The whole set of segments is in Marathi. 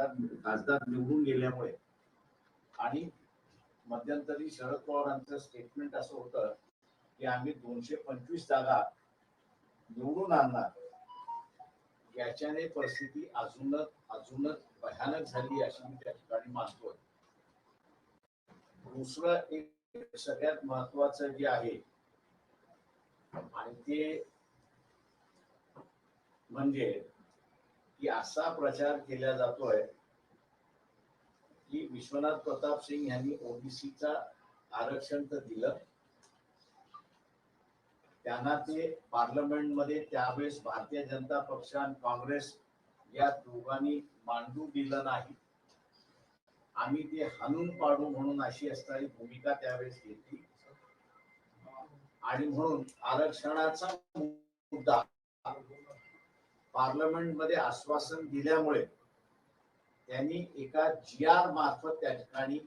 खासदार खासदार निवडून गेल्यामुळे आणि मध्यंतरी शरद पवारांचं स्टेटमेंट असं होतं की आम्ही दोनशे पंचवीस जागा निवडून आणणार. याच्याने परिस्थिती अजूनच अजूनच भयानक झाली अशी मी त्या ठिकाणी मानतोय. दुसरं एक सगळ्यात महत्वाचं जे आहे आणि ते म्हणजे की असा प्रचार केला जातोय की विश्वनाथ प्रताप सिंग यांनी ओबीसीचा आरक्षण तर दिलं. त्यांना ते पार्लमेंटमध्ये त्यावेळेस भारतीय जनता पक्ष आणि काँग्रेस या दोघांनी मांडू दिलं नाही. आम्ही ते हाणून पाडू म्हणून अशी असणारी भूमिका त्यावेळेस घेतली. आणि म्हणून आरक्षणाचा मुद्दा पार्लमेंटमध्ये आश्वासन दिल्यामुळे त्यांनी एका जी आर मार्फत त्या ठिकाणी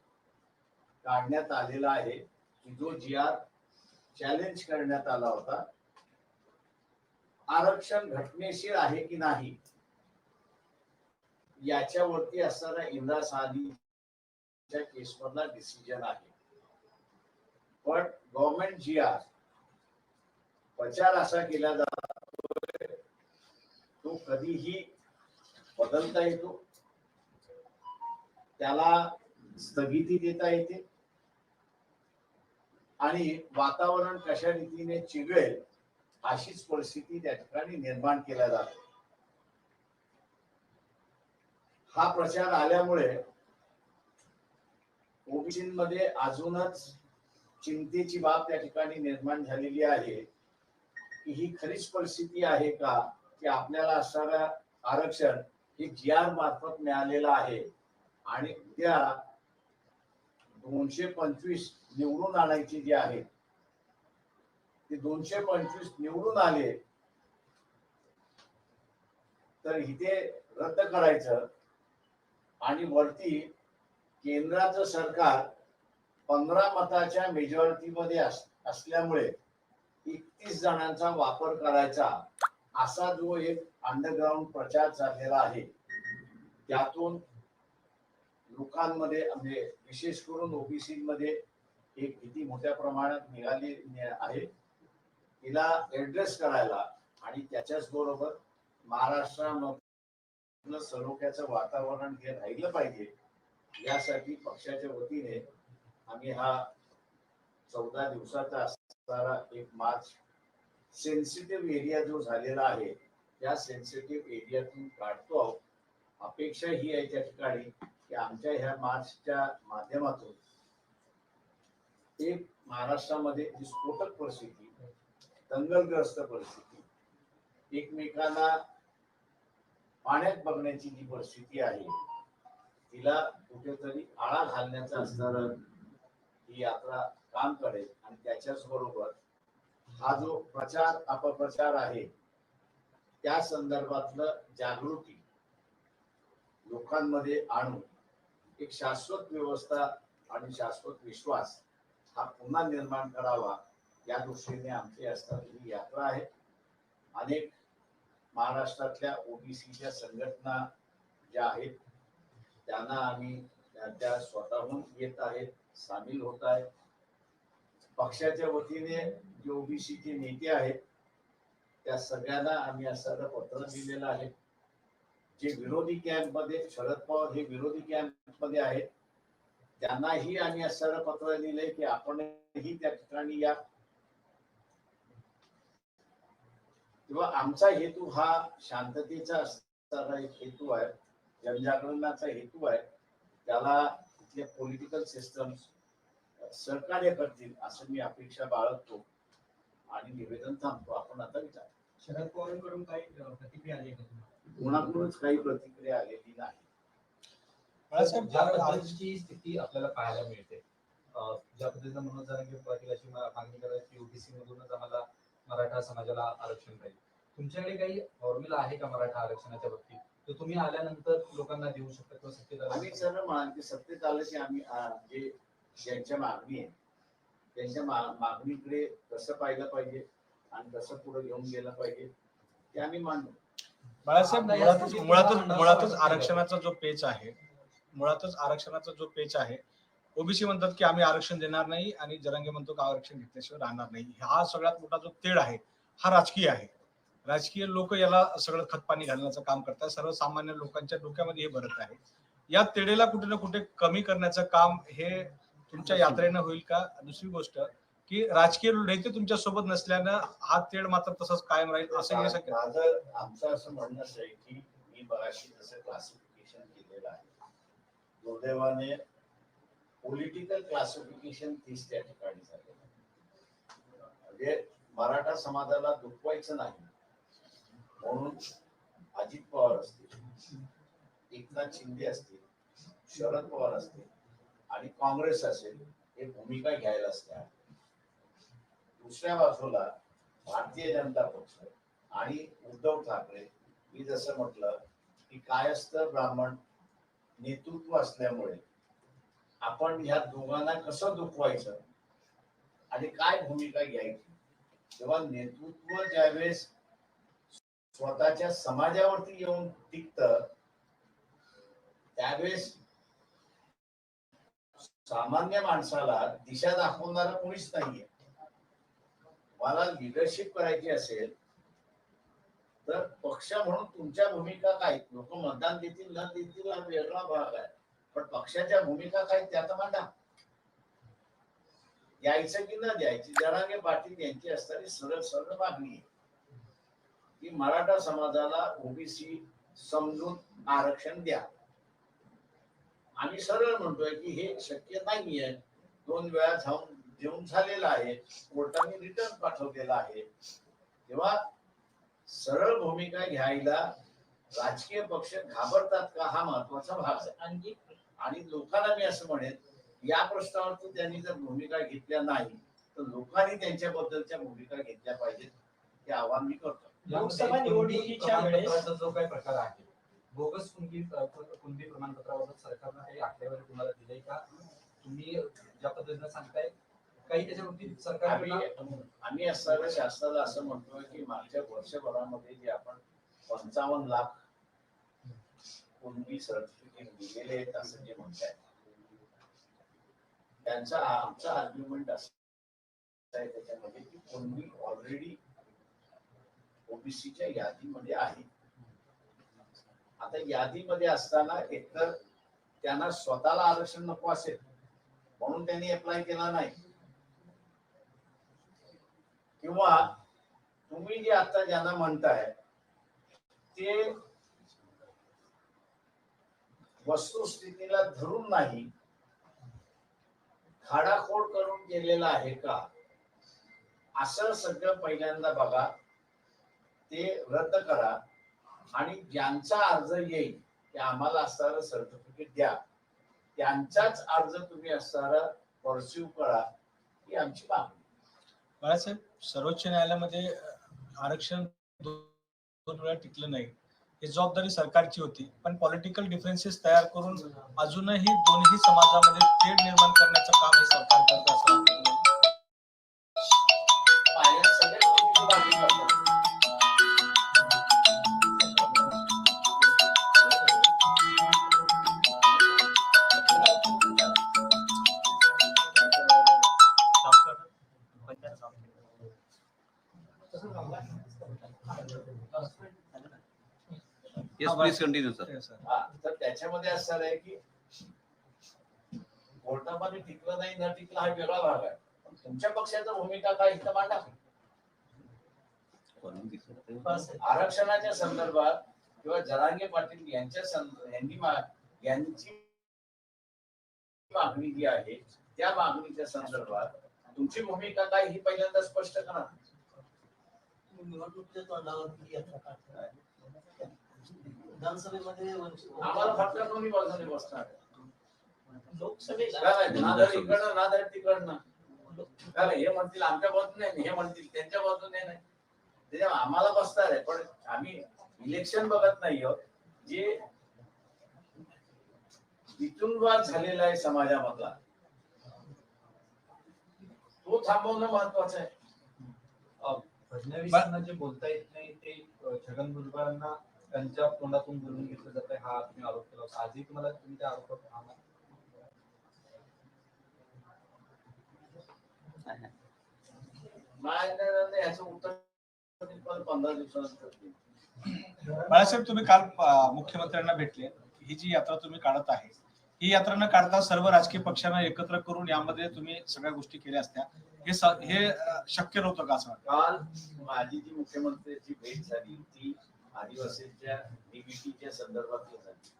काढण्यात आलेला आहे. की जो जी आर चॅलेंज करण्यात आला होता. आरक्षण घटनेशीर आहे की नाही? याच्यावरती असणारा इंदिरा साहनीच्या केसमधला डिसिजन आहे. पण गव्हर्नमेंट जी आर प्रचार असा केला जातो तो कधीही बदलता येतो. त्याला स्थगिती देता येते. आणि वातावरण कशा रीतीने चिघळेल अशीच परिस्थिती त्या ठिकाणी निर्माण केल्या जाते. हा प्रचार आल्यामुळे ओबीसीमध्ये अजूनच चिंतेची बाब त्या ठिकाणी निर्माण झालेली आहे. की ही खरीच परिस्थिती आहे का? की आपल्याला असणारं आरक्षण हे जी आर मार्फत मिळालेलं आहे. आणि उद्या दोनशे पंचवीस निवडून आणायची जी आहे ती दोनशे पंचवीस निवडून आले तर इथे रद्द करायचं. आणि वरती केंद्राचं सरकार पंधरा मताच्या मेजॉरिटीमध्ये असल्यामुळे एकतीस जणांचा वापर करायचा. असा जो एक अंडरग्राऊंड प्रचार चाललेला आहे त्यातून लोकांमध्ये म्हणजे विशेष करून ओबीसी मध्ये एक भीती मोठ्या प्रमाणात निघाली आहे. तिला ऍड्रेस करायला आणि त्याच्याच बरोबर महाराष्ट्रामधलं सलोख्याचं वातावरण हे राहिलं पाहिजे यासाठी पक्षाच्या वतीने आम्ही हा चौदा दिवसाचा असणारा एक मार्च सेन्सिटिव्ह एरिया जो झालेला आहे त्या सेन्सिटिव्ह एरियातून काढतो आहोत. अपेक्षा ही आहे त्या ठिकाणी की आमच्या ह्या मार्चच्या माध्यमातून एक महाराष्ट्रामध्ये जी स्फोटक परिस्थिती दंगलग्रस्त परिस्थिती एकमेकांना पाण्यात बघण्याची जी परिस्थिती आहे तिला कुठेतरी आळा घालण्याचा असणार ही यात्रा काम करेल आणि त्याच्याच बरोबर हा जो प्रचार अपप्रचार आहे त्या संदर्भातलं जागृती लोकांमध्ये आणून एक शाश्वत व्यवस्था आणि शाश्वत विश्वास हा पुन्हा निर्माण करावा या दृष्टीने आमची असणारी ही यात्रा आहे. अनेक महाराष्ट्रातल्या ओबीसीच्या संघटना ज्या आहेत त्यांना आम्ही त्या- त्या स्वतःहून येत आहेत सामील होत आहेत. पक्षाच्या वतीने जे ओबीसीचे नेते आहेत त्या सगळ्यांना आम्ही असं पत्र दिलेलं आहे. जे विरोधी कॅम्पमध्ये शरद पवार हे विरोधी कॅम्पमध्ये आहेत त्यांनाही आम्ही असं पत्र दिले की आपणही त्या ठिकाणी या. किंवा आमचा हेतू हा शांततेचा असणारा एक हेतू आहे जनजागरणाचा हेतू आहे. त्याला इथले पॉलिटिकल सिस्टम सहकार्य करतील असं मी अपेक्षा बाळगतो. आणि निवेदन थांबतो. आपण आता विचार. शरद पवारांकडून काही प्रतिक्रिया आली का तुम्हाला? कोणाकडूनच काही प्रतिक्रिया आलेली नाही. बाळासाहेब ज्या पद्धतीची स्थिती आपल्याला पाहायला मिळते. अं, ज्या पद्धतीनं मनोज जरांगे पाटील अशी मा- मागणी करायची ओबीसी मधूनच आम्हाला मराठा समाजाला आरक्षण पाहिजे तुमच्याकडे काही फॉर्म्युला आहे का मराठा आरक्षणाच्या बाबतीत? तो तुम्ही आल्यानंतर लोकांना देऊ शकता किंवा सत्तेत आम्ही सर्व म्हणाल की सत्तेत आलं की आम्ही जे ज्यांच्या मागणी आहे त्यांच्या मा- मागणीकडे कसं पाहिलं पाहिजे आणि कसं पुढे घेऊन गेलं पाहिजे ते आम्ही मांडू बाळासाहेब मुळातच मुळातच आरक्षणाचा जो पेच आहे मुळातच आरक्षणाचा जो पेच आहे ओबीसी म्हणतात की आम्ही आरक्षण देणार नाही आणि जरांगे म्हणतो की आरक्षण घेतल्याशिवाय राहणार नाही. हा सगळ्यात मोठा जो तेढ आहे हा राजकीय आहे. राजकीय लोक याला सगळं खतपाणी घालण्याचं काम करतात. सर्वसामान्य लोकांच्या डोक्यामध्ये हे भरत आहे. या तेढेला कुठे ना कुठे कमी करण्याचं काम हे तुमच्या यात्रेनं होईल का? दुसरी गोष्ट की राजकीय नेते तुमच्यासोबत नसल्यानं हा तेढ मात्र तसंच कायम राहील असं हे माझं आमचं असं म्हणणंच आहे की मी बघाशी तसं क्लासिफिकेशन केलेलं आहे. दुर्दैवाने पॉलिटिकल क्लासिफिकेशन तीच त्या ठिकाणी झालेलं आहे. म्हणजे मराठा समाजाला दुखवायचं नाही. म्हणून अजित पवार असतील एकनाथ शिंदे असतील शरद पवार असतील आणि काँग्रेस असेल हे भूमिका घ्यायलाच तयार. दुसऱ्या बाजूला भारतीय जनता पक्ष आणि उद्धव ठाकरे मी जसं म्हटलं की कायस्थ ब्राह्मण नेतृत्व असल्यामुळे आपण ह्या दोघांना कसं दुखवायचं आणि काय भूमिका घ्यायची? तेव्हा नेतृत्व ज्यावेळेस स्वतःच्या समाजावरती येऊन टिकत त्यावेळेस सामान्य माणसाला दिशा दाखवणारा कोणीच नाहीये. मला लिडरशिप करायची असेल तर पक्ष म्हणून तुमच्या भूमिका काय? लोक मतदान देतील न देतील हा वेगळा भाग आहे. पण पक्षाच्या भूमिका काय त्या तर मांडा. द्यायचं की न द्यायची जरांगे पाटील यांची असणारी सरळ सरळ मागणी आहे. की मराठा समाजाला ओबीसी समजून आरक्षण द्या. आणि सरळ म्हणतोय की हे शक्य नाहीये. दोन वेळा जाऊन देऊन झालेला आहे. कोर्टाने रिटर्न पाठवलेला आहे. तेव्हा सरळ भूमिका घ्यायला राजकीय पक्ष घाबरतात का हा महत्त्वाचा भाग आहे. आणखी? आणि लोकांना मी असं म्हणेन या प्रश्नावरती त्यांनी जर भूमिका घेतल्या नाही तर लोकांनी त्यांच्याबद्दलच्या भूमिका घेतल्या पाहिजेत हे आवाहन मी करतो. लोकसभा निवडणुकीच्या वेळेस- जो काही प्रकार आहे बोगस कुणबी कुणबी प्रमाणपत्राबाबत सरकारनं काही आकडेवारी तुम्हाला दिले का? तुम्ही ज्या पद्धतीने सांगताय काही त्याच्यावरती सरकार आम्ही असणाऱ्या शासनाला असं म्हणतोय की मागच्या वर्षभरामध्ये जे आपण पंचावन्न लाख कुणबी सर्टिफिकेट दिलेले आहेत असं जे म्हणताय त्यांचा आमचा आर्ग्युमेंट असं त्याच्यामध्ये की कुणबी ऑलरेडी ओबीसीच्या यादीमध्ये आहे. आता यादीमध्ये असताना एकतर त्यांना स्वतःला आरक्षण नको असेल म्हणून त्यांनी अप्लाय केला नाही. किंवा तुम्ही जे आता ज्यांना म्हणताय ते वस्तुस्थितीला धरून नाही खाडाखोड करून केलेलं आहे का? असं सगळं पहिल्यांदा बघा. ते रद्द करा. आणि ज्यांचा अर्ज येईल ते आम्हाला असणारं सर्टिफिकेट द्या. त्यांचाच अर्ज तुम्ही असणारा परस्यू करा ही आमची मागणी बाळासाहेब सर्वोच्च न्यायालयामध्ये आरक्षण दोन वेळा टिकलं नाही. ही जबाबदारी सरकारची होती पण पॉलिटिकल डिफरन्सेस तयार करून अजूनही दोन्ही समाजामध्ये तेढ निर्माण करण्याचं काम हे सरकार करत असं Continue, sir. Yes, तर त्याच्यामध्ये असं आहे की कोर्टामध्ये टिकलं नाही न टिकलं हा वेगळा भाग आहे. पण तुमच्या पक्षाचा भूमिका काय इथं मांडा. आरक्षणाच्या संदर्भात किंवा जरांगे पाटील यांच्या यांनी यांची मागणी जी आहे त्या मागणीच्या संदर्भात तुमची भूमिका काय ही पहिल्यांदा स्पष्ट करा. निवडणुकीच्या तोंडावरती यात्रा काढताय. विधानसभेमध्ये वंचित- आम्हाला फक्त दोन्ही बाजूने बसणार. लोकसभेला काय ना धड इकडनं ना धड तिकडनं. काय हे म्हणतील आमच्या बाजूने नाही, हे म्हणतील त्यांच्या बाजूने नाही. त्याच्यामुळे आम्हाला बसणार आहे पण आम्ही इलेक्शन बघत नाही आहोत. जे वितुनवाद झालेला आहे समाजामधला तो थांबवणं महत्वाचं आहे. फडणवीसांना जे बोलता येत नाही ते छगन भुजबळांना त्यांच्या तोंडातून बोलून घेतलं जात आहे हा तुम्ही आरोप केला होता. आजही तुम्हाला तुम्ही त्या आरोपात देईन. बाळासाहेब तुम्ही काल मुख्यमंत्र्यांना भेटले. ही जी यात्रा तुम्ही काढत आहे ही यात्रा न काढता सर्व राजकीय पक्षांना एकत्र करून यामध्ये तुम्ही सगळ्या गोष्टी केल्या असत्या. हे हे शक्य नव्हतं का असं काल माझी जी मुख्यमंत्र्यांची भेट झाली ती आदिवासींच्या डीबीटीच्या संदर्भातली झाली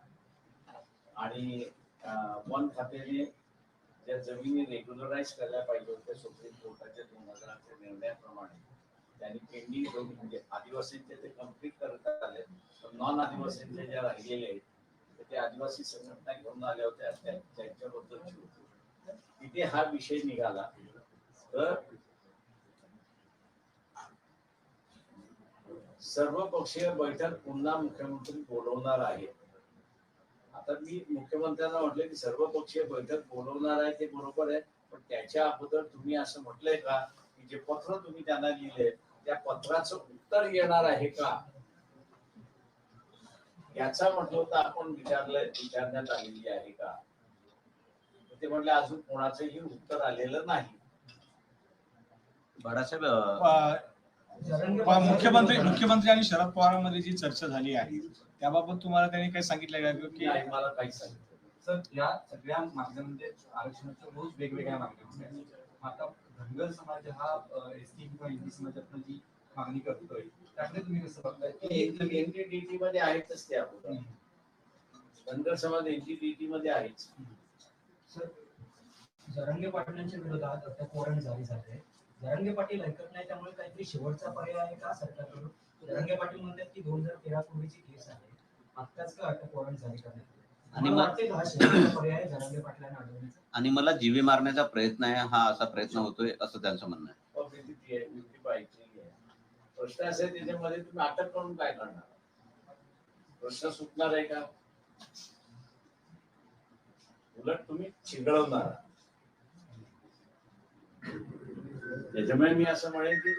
आणि वन खात्याने ज्या जमिनी रेग्युलराईज करायला पाहिजे होत्या सुप्रीम कोर्टाच्या दोन हजाराच्या निर्णयाप्रमाणे त्यांनी पेंडिंग करून म्हणजे आदिवासींचे ते कंप्लीट करत आले पण नॉन आदिवासींचे ज्या राहिलेले आहेत तर ते आदिवासी संघटना घेऊन आल्या होत्या त्या- त्यांच्याबद्दलची होती तिथे हा विषय निघाला. तर सर्व पक्षीय बैठक पुन्हा मुख्यमंत्री बोलवणार आहे. आता मी मुख्यमंत्र्यांना म्हटलं की सर्व पक्षीय बैठक बोलवणार आहे ते बरोबर आहे पण त्याच्या अगोदर तुम्ही असं म्हटलंय का की जे पत्र तुम्ही त्यांना लिहिले त्या पत्राचं उत्तर येणार आहे का? याचा म्हटलं होतं आपण विचारलंय विचारण्यात आलेली आहे का? तर ते म्हटले अजून कोणाचंही उत्तर आलेलं नाही. बाळासाहेब मुख्यमंत्री मुख्यमंत्री आणि शरद पवारांमध्ये जी चर्चा झाली आहे त्याबाबत तुम्हाला त्यांनी काही सांगितलं का? की मला काहीच सांगितलं सर या सगळ्या मागण्यांमध्ये आरक्षणाच्या रोज वेगवेगळ्या मागण्या. आता धनगर समाज हा एस टी किंवा समाजातून जी मागणी करतोय त्याकडे तुम्ही कसं बघताय? की एक जरी एनटीडीटी मध्ये आहेतच ते अगोदर धनगर समाज एनटीडीटी मध्ये आहेच. सर जरंगे पाटलांच्या विरोधात आता वॉरंट जारी झाले जरंगे पाटील ऐकत नाही त्यामुळे काहीतरी शेवटचा पर्याय आहे का सरकारकडून? जरंगे पाटील म्हणतात की दोन हजार तेरा पूर्वीची केस आहे. आत्ताच का अटक वॉरंट जारी करण्यात आले? आणि मला मग- वाटते का हा शेवटचा पर्याय आहे जरंगे पाटलांना अडवण्याचा. आणि मला जीवे मारण्याचा प्रयत्न आहे हा असा प्रयत्न होतोय असं त्यांचं म्हणणं आहे. आहे. प्रश्न असे आहे, त्याच्यामध्ये तुम्ही अटक करून काय करणार? प्रश्न सुटणार आहे का? उलट तुम्ही चिघळवणार. त्याच्यामुळे मी असं म्हणेन की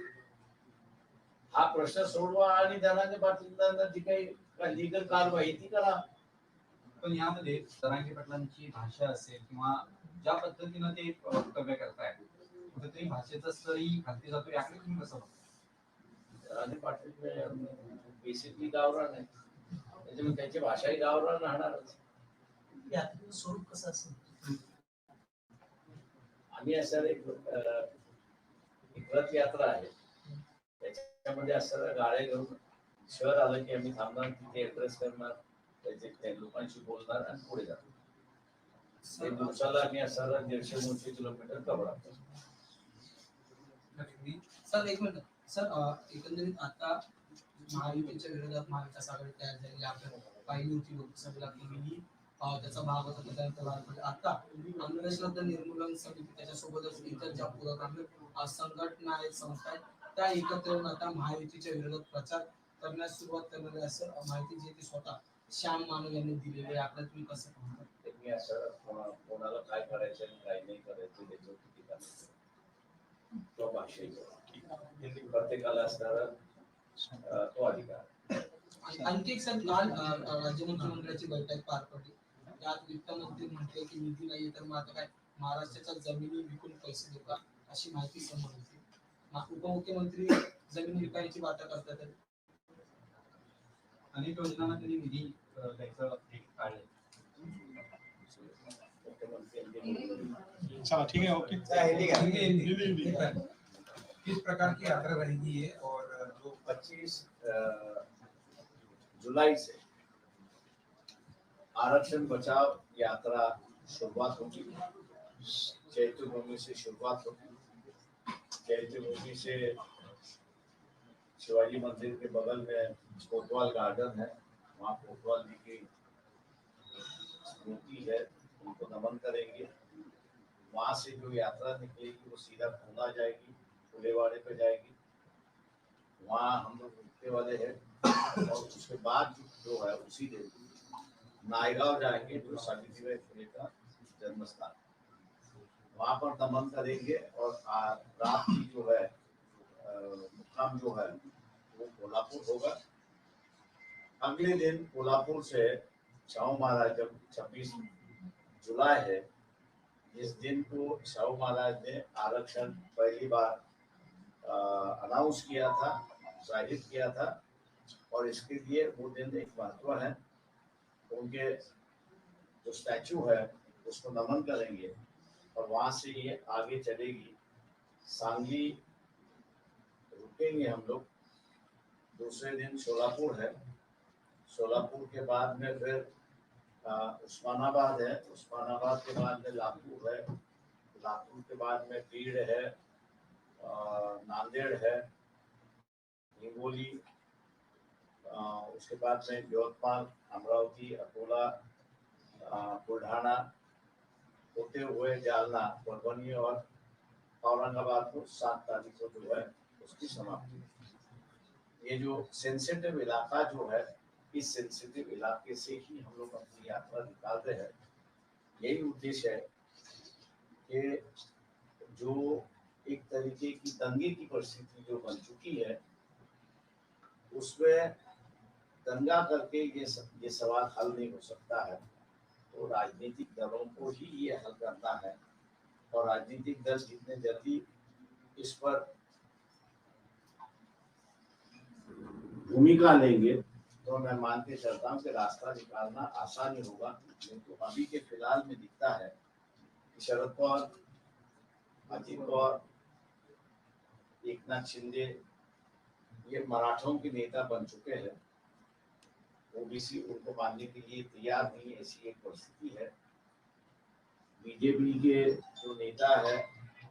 हा प्रश्न सोडवा आणि धनाने पाटील जी काही लिगल कारवाई ती करा. पण यामध्ये जरांगे पाटलांची भाषा असेल किंवा ज्या पद्धतीनं ते वक्तव्य करताय कुठेतरी भाषेचा स्तरही खालती जातो याकडे तुम्ही कसं बघता? धनाने पाटील बेसिकली गावरान आहे. त्याच्यामुळे त्याची भाषाही गावरान राहणारच. यात्रेचं स्वरूप कसं असेल? आम्ही असं एक अं, एक रथ यात्रा आहे. त्याच्यामध्ये असं गाड्या घेऊन शहर आलं की आम्ही थांबणार तिथे ऍड्रेस करणार त्याचे त्या लोकांशी बोलणार आणि पुढे जाणार. दिवसाला आम्ही असं दीडशे दोनशे किलोमीटर कव्हर सर एक मिनिट. सर एकंदरीत आता महायुतीच्या विरोधात महाविकास आघाडी तयार झालेली आपण पाहिली होती लोकसभेला त्याचा भाग होता त्याच्यानंतर भाग पडला. आता अंधश्रद्धा निर्मूलन समिती त्याच्यासोबतच इतर ज्या पुरोगामी संघटना आहेत संस्था आहेत त्या एकत्र येऊन आता महायुतीच्या विरोधात प्रचार करण्यास सुरुवात करणार आहे असं माहिती जी ती स्वतः श्याम मानव यांनी दिलेली आहे आपल्याला तुम्ही कसं पाहता मी असं कोणा- कोणाला काय करायचं आणि काय नाही करायचं टीका नाही. तो भाषेचा प्रत्येकाला असणारा तो अधिकार आणि आणखी एक सर काल राज्य मंत्रिमंडळाची बैठक पार पडली त्यात वित्तमंत्री म्हटले की निधी नाहीये तर मग आता काय? महाराष्ट्राच्या जमिनी विकून पैसे देतात अशी माहिती समोर होती उपमुख्यमंत्री ज़मीन विकायची वाटा करतात. अनेक योजनांना त्यांनी निधी द्यायचं हे चला ठीक आहे ओके. किस प्रकार की यात्रा रहेगी ये और जो पच्चीस जुलाई से आरक्षण, बचाव, यात्रा, शुरुआत होगी चैत्य भूमि से शुरुआत होगी चैत्य भूमि से शिवाजी मंदिर के बगल में कोतवाल गार्डन है। वहाँ कोतवाल जी की स्मृति है। उनको नमन करेंगे। वहाँ से जो यात्रा निकलेगी, वो सीधा पूना जाएगी फुलेवाड़े पे जाएगी। वहाँ हम लोग रुकने वाले हैं। और उसके बाद जो है, उसी दिन नायगांव जाएँगे, जो सावित्रीबाई फुले का जन्म स्थान वहाँ पर नमन करेंगे और रात की जो है मुकाम जो है, वो कोल्हापुर होगा। अगले दिन कोल्हापुर से शाहू महाराज, जब छब्बीस जुलाई है, इस दिन को शाहू महाराज ने आरक्षण पहली बार अनाउंस किया था, ज़ाहिर किया था, और इसके लिए वो दिन एक महत्व है। उनके जो स्टैचू है, उसको नमन करेंगे और वहाँ से ये आगे चलेगी। सांगली रुकेंगे हम लोग। दूसरे दिन सोलापुर है। सोलापुर के बाद में फिर उस्मानाबाद है। उस्मानाबाद के बाद में लातूर है। लातूर के बाद में भीड़ है नांदेड़ है। हिंगोली उसके बाद में यवतमाल, अमरावती, अकोला बुल्ढाना, होते हुए जालना परभनी और औरंगाबाद को सात तारीख को जो है, उसकी समाप्ति ये जो सेंसिटिव इलाका जो है, इस सेंसिटिव इलाके से ही हम लोग अपनी यात्रा निकाल रहे हैं। यही उद्देश्य है कि जो एक तरीके की दंगे की परिस्थिति जो बन चुकी है, उसमें दंगा करके ये ये सवाल हल नहीं हो सकता है। तो राजनीतिक दलों को ही ये हल करना है। और राजनीतिक दल जितने जल्दी इस पर भूमिका लेंगे तो मैं मान के चलता हूँ कि रास्ता निकालना आसान ही होगा। तो अभी के फ़िलहाल में दिखता है कि शरद पवार, अजित पवार एक नाथ शिंदे, ये मराठों के नेता बन चुके हैं। ओबीसी उनको मानने के लिए तैयार नहीं ऐसी एक परिस्थिति है। बीजेपी के जो नेता है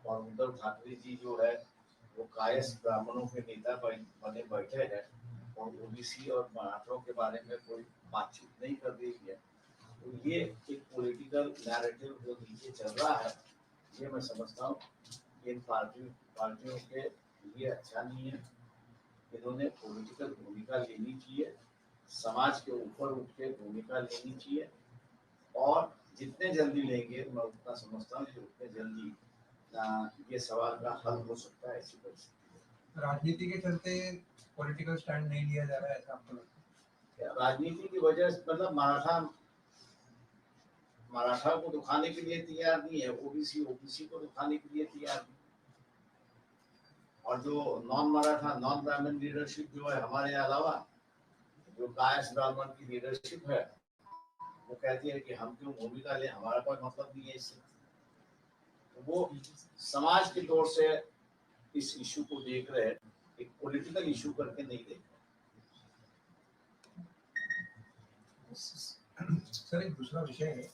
और उद्धव ठाकरे जी जो है, वो कायस ब्राह्मणों के नेता बने बैठे हैं और ओबीसी और मराठों के बारे में कोई बातचीत नहीं कर रही है। तो ये एक पॉलिटिकल नैरेटिव जो नीचे चल रहा है, ये मैं समझता हूँ इन पार्टियों पार्टियों के लिए अच्छा नहीं है। इन्होंने पॉलिटिकल भूमिका लेनी चाहिए। समाज के ऊपर उठ के भूमिका लेनी चाहिए। और जितने जल्दी लेंगे मैं उतना समझता हूँ कि उतने जल्दी ये सवाल का हल हो सकता है ऐसी परिस्थिति राजनीति के चलते पॉलिटिकल स्टैंड नहीं लिया जा रहा है ऐसा आपको लगता है? राजनीति की वजह से मतलब मराठा मराठा को दुखाने के लिए तैयार नहीं है ओबीसी ओबीसी को दुखाने के लिए तैयार नहीं। और जो non Maratha non Brahmin leadership जो है हमारे अलावा जो कायस ब्राह्मण की लीडरशिप है, वो कहती है कि हम क्यों भूमिका लें? हमारा कोई मतलब नहीं है इससे। तो वो समाज के तौर से इस इशू को देख रहे हैं, एक पॉलिटिकल इशू करके नहीं देख रहे। सर, एक दूसरा विषय है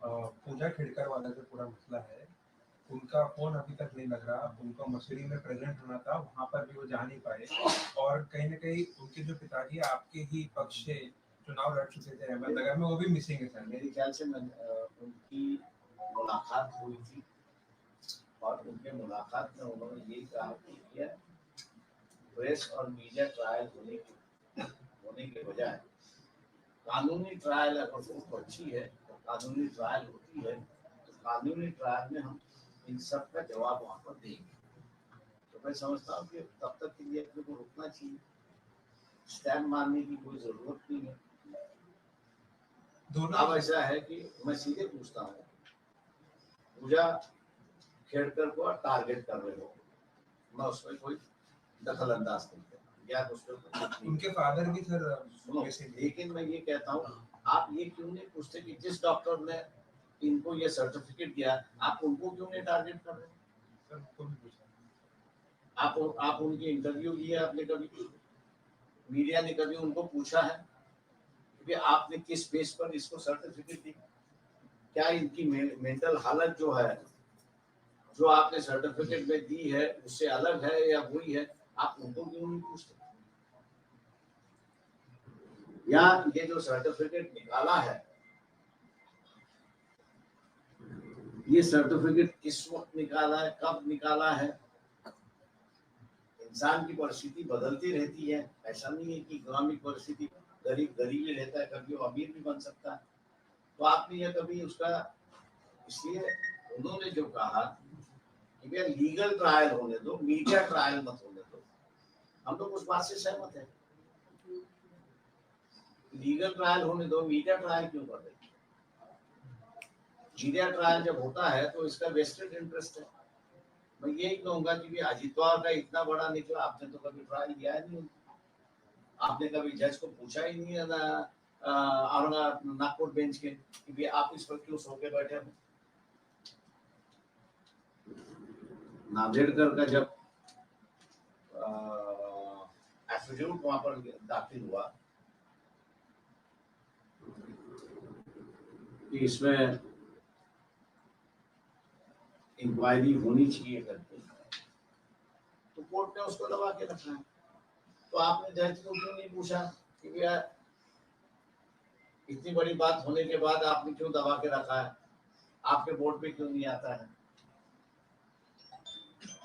पूजा खेड़कर वाला जो पूरा मसला है उनका फोन अभी तक नहीं लग रहा। उनको मसूरी में प्रेजेंट होना था वहां पर भी वो जा नहीं पाए। और कहीं ना कहीं उनके जो पिताजी आपके ही पक्ष से चुनाव लड़ चुके थे अहमदनगर में वो भी मिसिंग है सर। मेरे ख्याल से मैं उनकी मुलाकात हुई थी। और उनके मुलाकात में उन्होंने ये कहा कि प्रेस और मीडिया ट्रायल होने के होने के बजाय कानूनी ट्रायल अगर उसको अच्छी है तो कानूनी ट्रायल होती है तो कानूनी ट्रायल में हम इन सब का जवाब वहाँ पर देंगे। तो मैं समझता हूँ कि तब तक के लिए अपने को रुकना चाहिए। स्टैंड मारने की कोई ज़रूरत नहीं। है अब दोनों ऐसा है कि मैं सीधे पूछता हूँ। पूजा खेड़कर को टारगेट कर रहे हो। मैं उसमें कोई दखल अंदाज नहीं करता। या उसमें उनके फादर भी सर सुनो लेकिन मैं ये कहता हूँ आप ये क्यों नहीं पूछते कि जिस डॉक्टर ने इनको ये सर्टिफिकेट दिया आप उनको क्यों नहीं टारगेट कर रहे? आप आप उनकी इंटरव्यू लिए आपने कभी? मीडिया ने कभी उनको पूछा है कि आपने किस बेस पर इसको सर्टिफिकेट दी? क्या इनकी मेंटल हालत जो है जो आपने सर्टिफिकेट में दी है उससे अलग है या वही है? आप उनको क्यों नहीं पूछते? या ये जो सर्टिफिकेट निकाला है ये सर्टिफिकेट किस वक्त निकाला है, कब निकाला है? इंसान की परिस्थिति बदलती रहती है। ऐसा नहीं है कि इकोनॉमिक परिस्थिति गरीब गरीब ही रहता है, कभी वो अमीर भी बन सकता है। तो आपने यह कभी उसका, इसलिए उन्होंने जो कहा कि भैया लीगल ट्रायल होने दो मीडिया ट्रायल मत होने दो। हम लोग उस बात से सहमत है। लीगल ट्रायल होने दो मीडिया ट्रायल क्यों कर मीडिया ट्रायल जब होता है तो इसका वेस्टेड इंटरेस्ट है। मैं यही कहूँगा कि भी अजित का इतना बड़ा निकला, आपने तो कभी ट्रायल किया ही नहीं। आपने कभी जज को पूछा ही नहीं है ना नागपुर बेंच के, कि भी आप इस पर क्यों सो के बैठे हो? नांदेड़कर का जब एफिडेविट वहाँ पर दाखिल हुआ, कि इसमें इंक्वायरी होनी चाहिए करके तो कोर्ट ने उसको दबा के रखा है। तो आपने जज को क्यों नहीं पूछा कि भैया, इतनी बड़ी बात होने के बाद आपने क्यों दबा के रखा है? आपके बोर्ड पे क्यों नहीं आता है?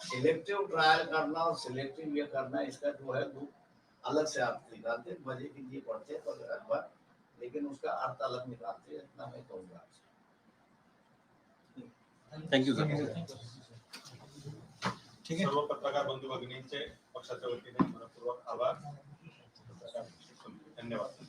सिलेक्टिव ट्रायल करना और सिलेक्टिव ये करना, इसका जो है वो अलग से आप निकालते मज़े के लिए पढ़ते हैं तो लेकिन उसका अर्थ अलग निकालते इतना मैं कहूँगा थँक्यू सर ठीक आहे. सर्व पत्रकार बंधू भगिनींचे पक्षाच्या वतीने मनपूर्वक आभार. धन्यवाद.